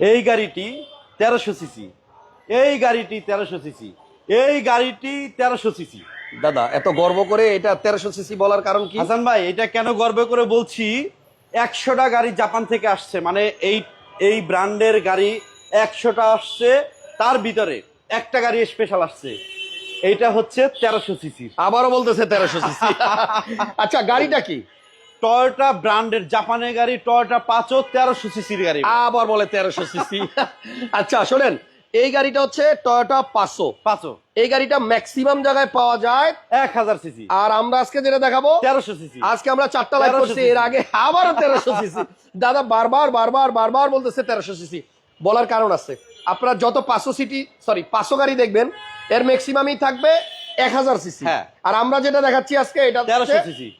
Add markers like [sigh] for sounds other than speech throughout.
এই গাড়িটি তেরোশো সিসি। এই গাড়িটি তেরোশো সিসি। এই গাড়িটি তেরোশো সিসি। দাদা এত গর্ব করে এটা তেরোশো সিসি বলার কারণ কি? হাসান ভাই এটা কেন গর্ব করে বলছি একশোটা গাড়ি জাপান থেকে আসছে। মানে এই এই ব্র্যান্ডের গাড়ি একশোটা আসছে তার ভিতরে একটা গাড়ি স্পেশাল আসছে। এইটা হচ্ছে তেরোশো সিসি আবারও বলতেছে তেরোশো সিসি। [laughs] আচ্ছা গাড়িটা কি? টয়োটা ব্র্যান্ডের জাপানের গাড়ি টয়োটা পাঁচও তেরোশো সিসির গাড়ি। আবার বলে তেরোশো সিসি [laughs] আচ্ছা শোনেন এই গাড়িটা হচ্ছে টয়োটা পাঁচশো। পাঁচও এই গাড়িটা ম্যাক্সিমাম জায়গায় পাওয়া যায় এক হাজার সিসি আর আমরা আজকে যেটা দেখাবো তেরোশো সিসি আজকে আমরা চারটা লাইভ করছি এর আগে আবারও তেরোশো সিসি দাদা বারবার বারবার বারবার বলতেছে তেরোশো সিসি বলার কারণ আছে। আপনারা যত পাঁচশো সিটি সরি পাঁচশো গাড়ি দেখবেন এর ম্যাক্সিমামই থাকবে এক হাজার সিসি। হ্যাঁ। আর আমরা যেটা দেখাচ্ছি আজকে এটা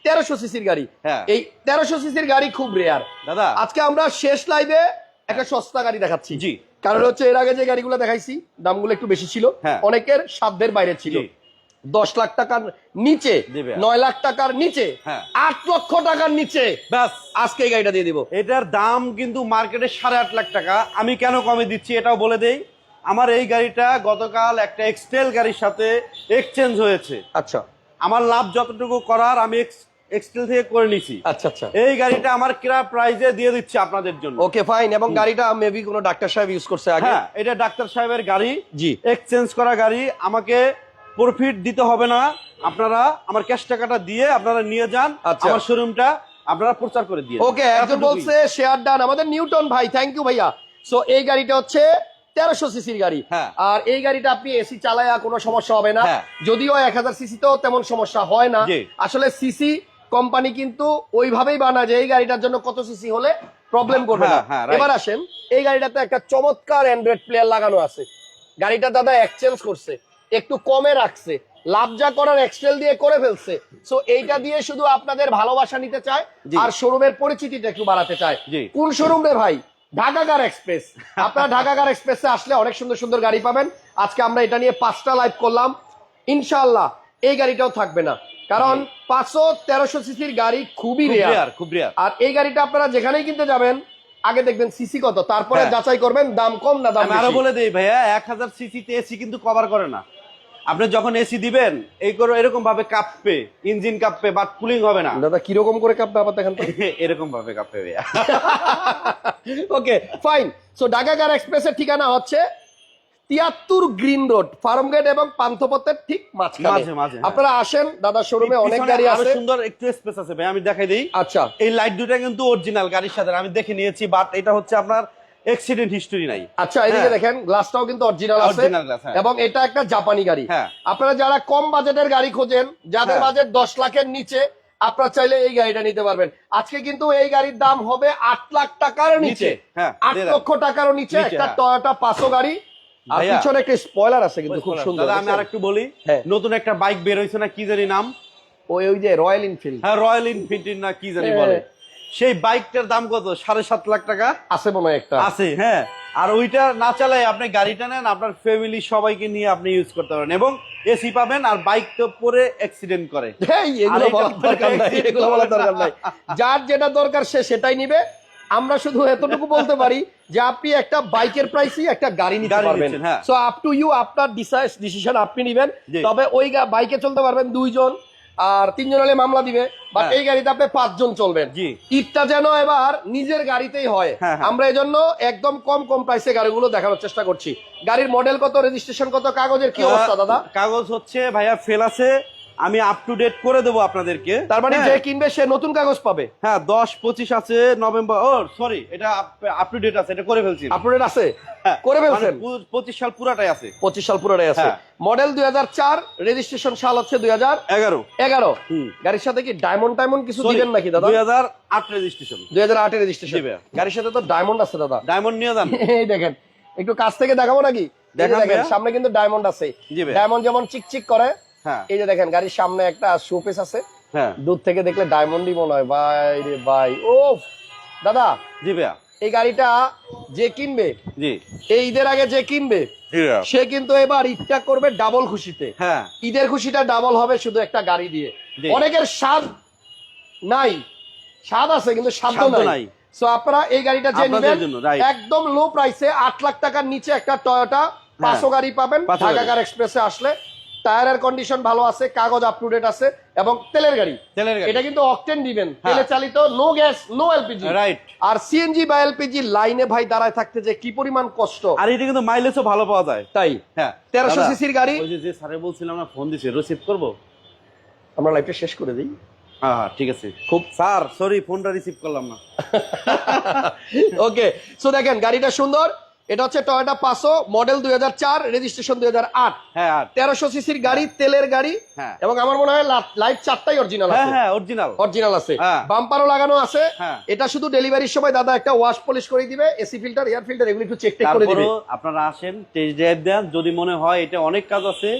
তেরোশো সিসির গাড়ি। হ্যাঁ। এই তেরোশো সিসির গাড়ি খুব রেয়ার দাদা। আজকে আমরা শেষ লাইভে একটা সস্তা গাড়ি দেখাচ্ছি। জি। কারণ হচ্ছে এর আগে যে গাড়িগুলো দেখাইছি দামগুলো একটু বেশি ছিল। হ্যাঁ। অনেকের সাধ্যের বাইরে ছিল। দশ লাখ টাকার নিচে। নয় লাখ টাকার নিচে। আট লক্ষ টাকার নিচে ব্যাস। আজকে এই গাড়িটা দিয়ে দিব। এটার দাম কিন্তু মার্কেটে সাড়ে আট লাখ টাকা। আমি কেন কমে দিচ্ছি এটাও বলে দেই। আমার এই গাড়িটা গতকাল একটা এক্সটেল গাড়ির সাথে এক্সচেঞ্জ হয়েছে। আচ্ছা। আমার লাভ যতটুকু করার আমি এক্সটেল থেকে করে নিছি। আচ্ছা আচ্ছা। এই গাড়িটা আমার কিরা প্রাইজে দিয়ে দিচ্ছি আপনাদের জন্য। ওকে ফাইন এবং গাড়িটা মেবি কোনো ডাক্তার সাহেব ইউজ করছে আগে? হ্যাঁ এটা ডাক্তার সাহেবের গাড়ি। জি। এক্সচেঞ্জ করা গাড়ি। আমাকে প্রফিট দিতে হবে না। আপনারা আমার ক্যাশ টাকাটা দিয়ে আপনারা নিয়ে যান। আচ্ছা। আমার শোরুমটা আপনারা প্রচার করে দিয়ে ওকে একজন বলছে শেয়ার ডান আমাদের নিউটন ভাই থ্যাংক ইউ ভাইয়া। সো এই গাড়িটা হচ্ছে তেরোশো সিসির গাড়ি। হ্যাঁ। আর এই গাড়িটা আপনি এসি চালায়া কোনো সমস্যা হবে না। হ্যাঁ। যদিও এক হাজার সিসি সিসিতেও তেমন সমস্যা হয় না। আসলে সিসি কোম্পানি কিন্তু ওইভাবেই বানায় যে এই গাড়িটার জন্য কত সিসি হলে প্রবলেম করবে না। হ্যাঁ, হ্যাঁ, right. এবার আসেন এই গাড়িটাতে একটা চমৎকার অ্যান্ড্রয়েড প্লেয়ার লাগানো আছে। গাড়িটা দাদা এক্সচেঞ্জ করছে একটু কমে রাখছে লাভ যা করার এক্সটেল দিয়ে করে ফেলছে। সো এইটা দিয়ে শুধু আপনাদের ভালোবাসা নিতে চায়। আর শোরুমের পরিচিতিটা একটু বাড়াতে চায়। কোন শোরুম রে ভাই? ঢাকাগার এক্সপ্রেস। আপনারা ঢাকাগার এক্সপ্রেসে আসলে অনেক সুন্দর সুন্দর গাড়ি পাবেন। আজকে আমরা এটা নিয়ে পাঁচটা লাইভ করলাম। ইনশাআল্লাহ এই গাড়িটাও থাকবে না। কারণ পাঁচশো তেরোশো সিসির গাড়ি খুবই খুব রেয়ার খুব রেয়ার আর এই গাড়িটা আপনারা যেখানেই কিনতে যাবেন আগে দেখবেন সিসি কত। তারপরে হ্যাঁ। যাচাই করবেন দাম কম না দাম আরও বলে দেই ভাইয়া এক হাজার সিসিতে এসি কিন্তু কভার করে না। আপনি যখন এসি দিবেন এই করে এরকম ভাবে কাঁপবে ইঞ্জিন কাঁপবে বাট কুলিং হবে না। দাদা কীরকম করে কাপটা আবার দেখেন [laughs] এরকম ভাবে কাঁপবে ওকে ফাইন সো ঢাকাগার এক্সপ্রেসের ঠিকানা হচ্ছে তিয়াত্তর গ্রিন রোড ফার্ম গেট এবং পান্থপথের ঠিক মাঝখানে। মাঝে, মাঝে, হ্যাঁ। আপনারা আসেন দাদা শোরুমে অনেক গাড়ি আছে। সুন্দর একটু স্পেস আছে ভাই আমি দেখাই দিই। আচ্ছা। এই লাইট দুটা কিন্তু অরিজিনাল গাড়ির সাথে আমি দেখে নিয়েছি বাট এটা হচ্ছে আপনার অ্যাক্সিডেন্ট হিস্টোরি নাই আচ্ছা এদিকে হ্যাঁ। দেখেন গ্লাসটাও কিন্তু অরিজিনাল আছে হ্যাঁ। এবং এটা একটা জাপানি গাড়ি হ্যাঁ। আপনারা যারা কম বাজেটের গাড়ি খোঁজেন যাদের। বাজেট দশ লাখের নিচে আপনারা চাইলে এই গাড়িটা নিতে পারবেন আজকে কিন্তু এই গাড়ির দাম হবে আট লাখ টাকার নিচে হ্যাঁ, আট লক্ষ টাকারও নিচে একটা। টয়োটা পাঁচশো গাড়ি আর পিছনে একটা স্পয়লার আছে কিন্তু খুব সুন্দর দাদা আমি আরেকটু বলি। নতুন একটা বাইক বের হয়েছে না কি জানি নাম ওই ওই যে রয়্যাল এনফিল্ড হ্যাঁ রয়্যাল ইনফিনিটি না কি জানি। বলে সেই বাইকটার দাম কত? সাড়ে সাত লাখ টাকা? আছে মনে হয় একটা। আছে হ্যাঁ। আর ওইটা না চালায় আপনি গাড়িটা নেন আপনার ফ্যামিলি সবাইকে নিয়ে আপনি ইউজ করতে পারেন। এবং এসি পাবেন আর বাইক তো পরে অ্যাক্সিডেন্ট করে। [laughs] যার যেটা দরকার সে সেটাই নিবে। আমরা শুধু এতটুকু বলতে পারি যে আপনি একটা বাইকের প্রাইসই একটা গাড়ি নিতে পারবেন। সো আপ টু ইউ আপনার ডিসিশন আপনি নিবেন। তবে ওই বাইকে চলতে পারবেন দুইজন। আর তিনজন হলে মামলা দিবে বাট হ্যাঁ। এই গাড়িতে আপনি পাঁচজন চলবেন। ইটটা ঈদটা যেন এবার নিজের গাড়িতেই হয়। হ্যাঁ, হ্যাঁ। আমরা এই জন্য একদম কম কম প্রাইসে গাড়িগুলো দেখানোর চেষ্টা করছি। গাড়ির মডেল কত রেজিস্ট্রেশন কত কাগজের কি অবস্থা দাদা? কাগজ হচ্ছে ভাইয়া ফেল আছে। আমি আপ টু ডেট করে দেবো আপনাদেরকে। তার মানে হ্যাঁ। যে কিনবে সে নতুন কাগজ পাবে। হ্যাঁ দশ পঁচিশ আছে নভেম্বর ও সরি এটা আপ টু ডেট আছে এটা করে ফেলছি। আপডেট আছে? হ্যাঁ, করে মানে ফেলছেন? পঁচিশ সাল পুরাটাই আছে। পঁচিশ সাল পুরোটাই আছে। হ্যাঁ। মডেল দুই হাজার চার রেজিস্ট্রেশন সাল হচ্ছে দুই হাজার এগারো। এগারো। গাড়ির সাথে কি ডায়মন্ড টাইমন্ড কিছু দিবেন নাকি দাদা? দুই হাজার আট রেজিস্ট্রেশন দুই হাজার রেজিস্ট্রেশন গাড়ির সাথে তো ডায়মন্ড আছে দাদা। ডায়মন্ড নিয়ে যান। [laughs] এই দেখেন একটু কাছ থেকে দেখাবো নাকি? দেখেন সামনে কিন্তু ডায়মন্ড আছে। ডায়মন্ড যেমন চিকচিক করে হ্যাঁ এই যে দেখেন গাড়ির সামনে একটা শোপিস আছে। হ্যাঁ। দূর থেকে দেখলে ডায়মন্ডই মনে হয়। ভাই রে ভাই। ও দাদা জি ভাইয়া। এই গাড়িটা যে কিনবে জি। এই ঈদের আগে যে কিনবে সে কিন্তু এবার ঈদটা করবে ডাবল খুশিতে। হ্যাঁ। ঈদের খুশিটা ডাবল হবে শুধু একটা গাড়ি দিয়ে। অনেকের স্বাদ নাই। স্বাদ আছে কিন্তু সাধ্য নাই। সো আপনারা এই গাড়িটা যে নেবেন একদম লো প্রাইসে আট লাখ টাকার নিচে একটা টয়োটা পাঁচশো গাড়ি পাবেন। ঢাকা কার এক্সপ্রেসে আসলে। টায়ারের কন্ডিশন ভালো আছে কাগজ আপ টু ডেট আছে এবং তেলের গাড়ি। তেলের গাড়ি। এটা কিন্তু অকটেন দিবেন হ্যাঁ। তেলে চালিত no gas no LPG right আর সিএনজি বা এলপিজি লাইনে ভাই দাঁড়ায় থাকতে যে কি পরিমাণ কষ্ট। আর এটা কিন্তু মাইলেজও ভালো পাওয়া যায়। তাই? হ্যাঁ। 1300 দাদা, সিসির গাড়ি। ওই যে স্যারে বলছিলাম না ফোন দিছে রিসিভ করব? আমরা লাইফটা শেষ করে দিই। হ্যাঁ হ্যাঁ ঠিক আছে। খুব স্যার সরি ফোনটা রিসিভ করলাম না। [laughs] ওকে সো দেখেন গাড়িটা সুন্দর। এটা হচ্ছে টয়োটা পাসো মডেল দুই হাজার চার রেজিস্ট্রেশন দুই হাজার আট। হ্যাঁ তেরোশো সিসির গাড়ি তেলের গাড়ি হ্যাঁ। এবং আমার মনে হয় লাইট চারটাই অরিজিনাল হ্যাঁ আছে। হ্যাঁ অরিজিনাল অরিজিনাল আছে। হ্যাঁ। বাম্পারও লাগানো আছে। হ্যাঁ। এটা শুধু ডেলিভারির সময় দাদা একটা ওয়াশ পলিশ করে দিবে এসি ফিল্টার এয়ার ফিল্টার এগুলো একটু চেক করে দিবে। আপনারা আসেন টেস্ট ড্রাইভ দেন। যদি মনে হয় এটা অনেক কাজ আছে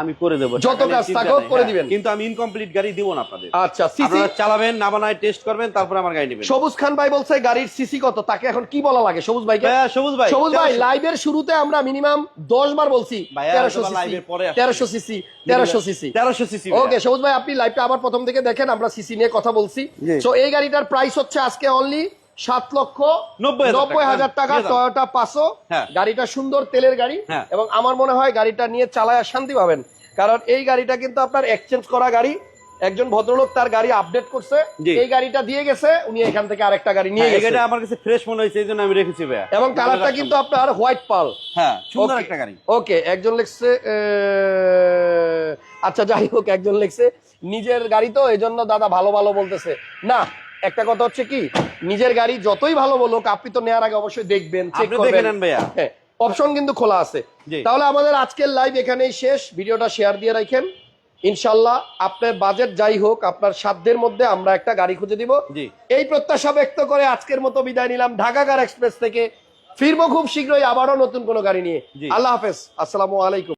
আমি করে দেবো। যত কাজ থাকুক করে হ্যাঁ। দিবেন। কিন্তু আমি ইনকমপ্লিট গাড়ি দিব না আপনাদের। আচ্ছা সিসি চালাবেন না বানায় টেস্ট করবেন তারপরে আমার গাড়ি নেবেন। সবুজ খান ভাই বলছে গাড়ির সিসি কত? তাকে এখন কি বলা লাগে? সবুজ ভাইকে? ভাইয়া, সবুজ ভাই সবুজ ভাই 1300 লাইভের শুরুতে আমরা মিনিমাম দশ বার বলছি ভাইয়া, তেরোশো হয়তোবা সিসি live এর পরে আসছে। তেরোশো সিসি তেরোশো সিসি। 1300 সিসি ওকে সবুজ ভাই আপনি লাইভটা আবার প্রথম থেকে দেখেন আমরা সিসি নিয়ে কথা বলছি। তো এই গাড়িটার প্রাইস হচ্ছে আজকে অনলি সাত লক্ষ নব্বই হাজার টাকা। টয়োটা পাঁচশো হ্যাঁ। গাড়িটা সুন্দর তেলের গাড়ি। হ্যাঁ। এবং আমার মনে হয় গাড়িটা নিয়ে চালায় শান্তি পাবেন। কারণ এই গাড়িটা কিন্তু আপনার এক্সচেঞ্জ করা গাড়ি। একজন ভদ্রলোক তার গাড়ি আপডেট করছে। এই গাড়িটা দিয়ে গেছে। উনি এখান থেকে আরেকটা গাড়ি নিয়ে হ্যাঁ, গেছে। আমার কাছে ফ্রেশ মনে হয়েছে এই জন্য আমি রেখেছি ভাইয়া। এবং কালারটা কিন্তু আপনার হোয়াইট পাল হ্যাঁ সুন্দর একটা গাড়ি। ওকে একজন লিখছে আচ্ছা যাই হোক একজন লিখছে নিজের গাড়ি তো এই জন্য দাদা ভালো ভালো বলতেছে। না একটা কথা হচ্ছে কি নিজের গাড়ি যতই ভালো বলুক আপনি তো নেওয়ার আগে অবশ্যই দেখবেন চেক করবেন। ভাইয়া। হ্যাঁ অপশন কিন্তু খোলা আছে। তাহলে আমাদের আজকের লাইভ এখানেই শেষ। ভিডিওটা শেয়ার দিয়ে রাখেন। ইনশাল্লাহ আপনার বাজেট যাই হোক আপনার সাধ্যের মধ্যে আমরা একটা গাড়ি খুঁজে দিব। এই প্রত্যাশা ব্যক্ত করে আজকের মতো বিদায় নিলাম ঢাকা কার এক্সপ্রেস থেকে। ফিরবো খুব শীঘ্রই আবারও নতুন কোনো গাড়ি নিয়ে। আল্লাহ হাফেজ। আসসালামু আলাইকুম।